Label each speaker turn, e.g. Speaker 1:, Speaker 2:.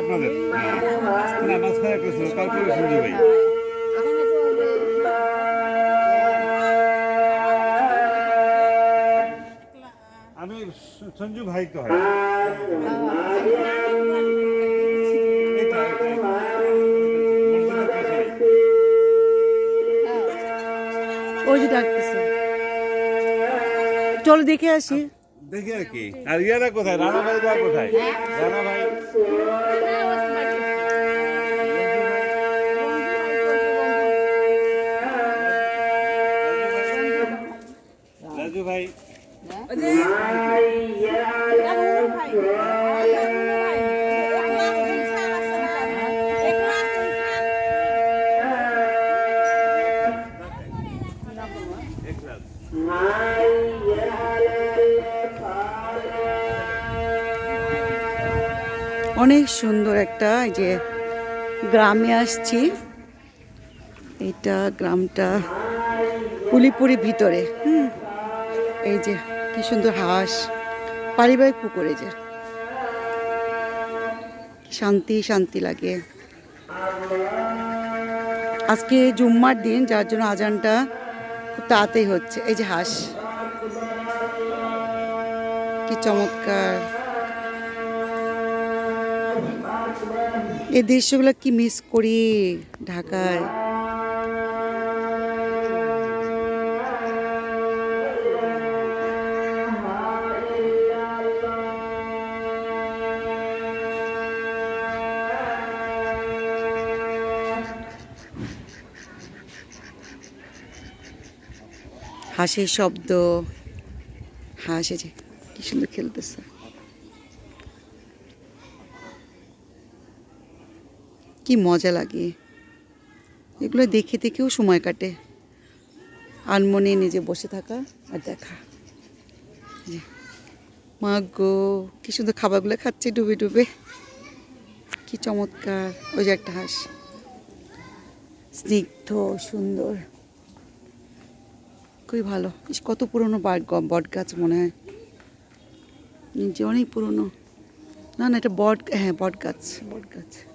Speaker 1: আপনাদের। না মাঝখানে একটা ছিল তারপরে সঞ্জু ভাই আমি সঞ্জু ভাই তো হয়।
Speaker 2: ওই যে ডাকতেছে চলো দেখে আসি
Speaker 1: দেখি আর কি। আর ইয়ারা কোথায়? রানা ভাই দা কোথায়? রানা ভাই। রাজু ভাই একরাত
Speaker 2: অনেক সুন্দর একটা যে গ্রামে আসছি। এটা গ্রামটা পুলিপুরি ভিতরে, হুম। এই যে কি সুন্দর হাঁস, পারিবারিক পুকুরে যে। শান্তি শান্তি লাগে। আজকে জুম্মার দিন, যার জন্য আজানটা খুব তাড়াতাড়ি হচ্ছে। এই যে হাঁস, কি চমৎকার। এই দৃশ্যগুলো কি মিস করি ঢাকায়? হাসির শব্দ হাঁস যে কি সুন্দর খেলতেছে। কি মজা লাগে। এগুলো দেখে দেখেও সময় কাটে। আনমনে নিজে বসে থাকা আর দেখা। মা গো, কি সুন্দর খাবারগুলো খাচ্ছে ডুবে ডুবে। কি চমৎকার। ওই যে একটা হাঁস। স্নিগ্ধ, সুন্দর। খুবই ভালো। কত পুরনো বট গাছ মনে হয়। যে অনেক পুরনো। না না, এটা বট হ্যাঁ বট গাছ। বট গাছ।